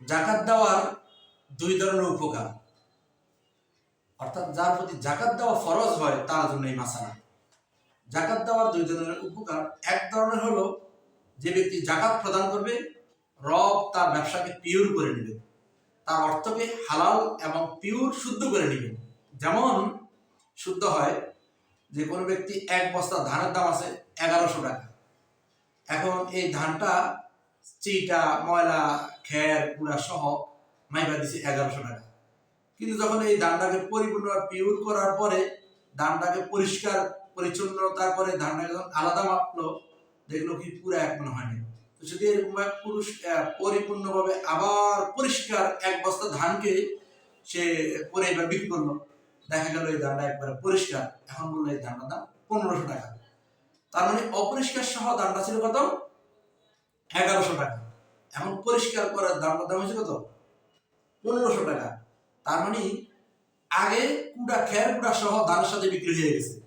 জাকাত দেওয়ার দুই ধরনের উপকার। অর্থাৎ যার প্রতি জাকাত দেওয়া ফরজ হয়, তার জন্য এই মাসালা। জাকাত দেওয়ার দুই ধরনের উপকার, এক ধরনের হলো যে ব্যক্তি জাকাত প্রদান করবে, রব তার ব্যবসাকে পিওর করে নেবে। তার অর্থকে হালাল এবং পিওর শুদ্ধ করে নেবে। যেমন শুদ্ধ হয় যে কোনো ব্যক্তি এক বস্তা ধানের দাম আছে এগারোশো টাকা। এখন এই ধানটা চিটা, ময়লা খের পুরা সহ মাইবা দিছে এগারোশো টাকা। কিন্তু যখন এই ধানটাকে পরিপূর্ণ পিওর করার পরে ধানটাকে পরিষ্কার পরিচ্ছন্নতা করে ধানটাকে যখন আলাদা মাপলো, দেখল কি পুরো এক মনে হয়নি। তো যদি এরকম পুরুষ পরিপূর্ণভাবে আবার পরিষ্কার এক বস্তা ধানকে সে পরে এবার বিক্রি করল। দেখা গেল এই ধানটা একবারে পরিষ্কার। এখন বলল এই ধানটার দাম পনেরোশো টাকা। তার মানে অপরিষ্কার সহ দামটা ছিল কত? এগারোশো টাকা। এখন পরিষ্কার করার দামটার দাম হচ্ছে কত? পনেরোশো টাকা। তার মানে আগে কুড়া, খের কুড়া সহ ধানের সাথে বিক্রি হয়ে গেছে।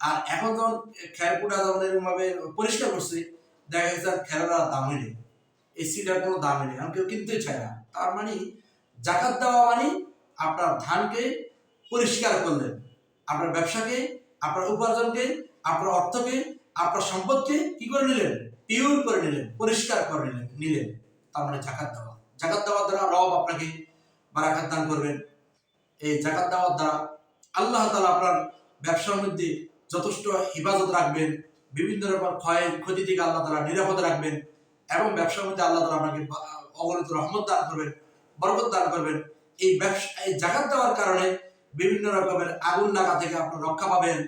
আর এখন যখন খের কুড়া যখন এরকম ভাবে পরিষ্কার করছে, দেখা গেছে আর খেরের আর দামই নেই এই সিটার কোনো দামই নেই এখন কেউ কিনতেই চায় না। তার মানে জাকাত দেওয়া মানে আপনার ধানকে পরিষ্কার করলেন। আপনার ব্যবসাকে, আপনার উপার্জনকে, আপনার অর্থকে, আপনার সম্পদকে কি করে নিলেন? পিওর করে নিলেন, পরিষ্কার করে নিলেন নিলেন। তার মানে জাকাত দেওয়া। জাকাত দেওয়ার দ্বারা রব আপনাকে বারাকাত দান করবেন। এই জাকাত দেওয়ার দ্বারা আল্লাহ তালা আপনার ব্যবসার মধ্যে যথেষ্ট হিফাজত রাখবেন, বিভিন্ন রকম ক্ষয়ের ক্ষতি থেকে আল্লাহ তালা নিরাপদ রাখবেন এবং ব্যবসার মধ্যে আল্লাহ তালা আপনাকে অগণিত রহমত দান করবেন, বরকত দান করবেন। এই ব্যবসা, এই জাকাত দেওয়ার কারণে বিভিন্ন রকমের আগুন লাগা থেকে আপনার রক্ষা পাবেন।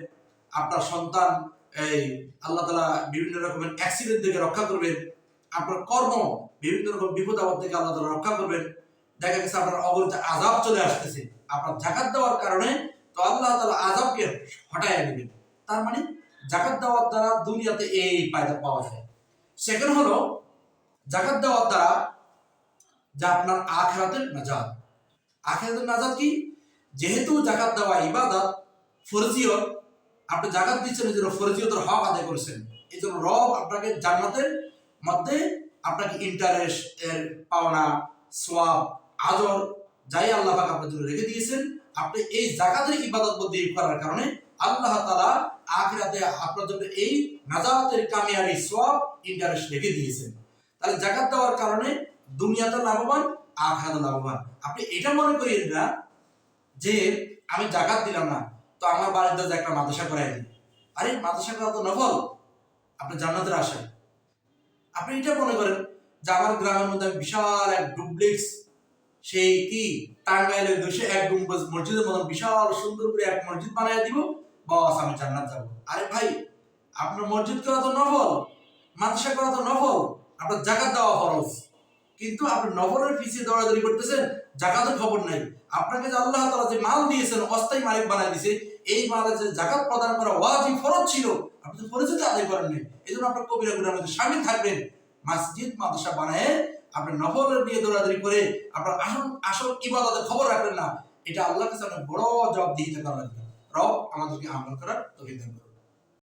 আপনার সন্তান এই আল্লাহ তালা বিভিন্ন রকমের অ্যাক্সিডেন্ট থেকে রক্ষা করবেন আপনার কর্ম, বিভিন্ন রকম বিপদ আপদ থেকে আল্লাহ তালা রক্ষা করবেন। দেখা গেছে আপনার অগণিত আজাব চলে আসতেছে, আপনার জাকাত দেওয়ার কারণে তো আল্লাহ তালা আজাবকে হটাইয়া নেবেন তার মানে জাকাত দেওয়ার দ্বারা দুনিয়াতে এই ফায়দা পাওয়া যায়। সেকেন্ড হলো, জাকাত দেওয়ার দ্বারা যা আপনার আখরাতের নাজাত। আখরাতের নাজাত কি? যেহেতু জাকাত দেওয়া ইবাদত, ফরজিয়ত আপনি জাকাত দিচ্ছেন, এই ফরজিয়তের হক আদায় করেছেন। এই জন্য রব আপনাকে জান্নাতের মধ্যে আপনাকে ইন্টারেস্ট এর পাওনা সোয়াব আজর, যাই আল্লাহ পাক আপনার জন্য রেখে দিয়েছেন, আপনি এই জাকাতের ইবাদত বন্দি করার কারণে আল্লাহ তালা আখিরাতে আপনার জন্য এই নাজাতের কামিয়াবি সোয়াব ইন্টারেস্ট রেখে দিয়েছেন। তাহলে জাকাত দেওয়ার কারণে দুনিয়াতে লাভবান, আখিরাতে লাভবান। আপনি এটা মনে করিয়েন না যে আমি জাকাত দিলাম না। তো আমার বাড়ির দাদা একটা মাদ্রাসা দিই আরে, মাদ্রাসা করা তো নফল। আপনি জান্নাতের আশায় আপনি এটা মনে করেন যে আমার গ্রামের মধ্যে আমি বিশাল এক ডুপ্লেক্স, সেই কি, টাঙ্গাইলের দুশো এক গম্বুজ মসজিদের মতন বিশাল সুন্দর করে এক মসজিদ বানায় দিব। বাস, আমি জান্নাত যাব। আরে ভাই, আপনার মসজিদ করা তো নফল, মাদ্রাসা করা তো নফল, আপনার জাকাত দেওয়া ফরজ। কিন্তু আপনি নফলের পিছিয়ে দৌড়াদৌড়ি করতেছেন, জাকাতের খবর নাই। আপনাকে যে আল্লাহ তাআলা যে মাল দিয়েছেন, অস্থায়ী মালিক বানায় দিয়েছে, এই মালের যে জাকাত প্রদান করা ওয়াজিব ফরজ ছিল। আপনি তো ফরজতে আদায় করেন নাই। এই জন্য আপনার কবিরা গুণার মধ্যে সামিল থাকবেন। মসজিদ, মাদ্রাসা বানায় আপনি নফলের নিয়ে দৌড়াদৌড়ি করে আপনার আসল আসল ইবাদতের খবর রাখবেন না। এটা আল্লাহর কাছে অনেক বড় জবাব দিতে পারবেন রব আমাদেরকে আমল করার দান করুন।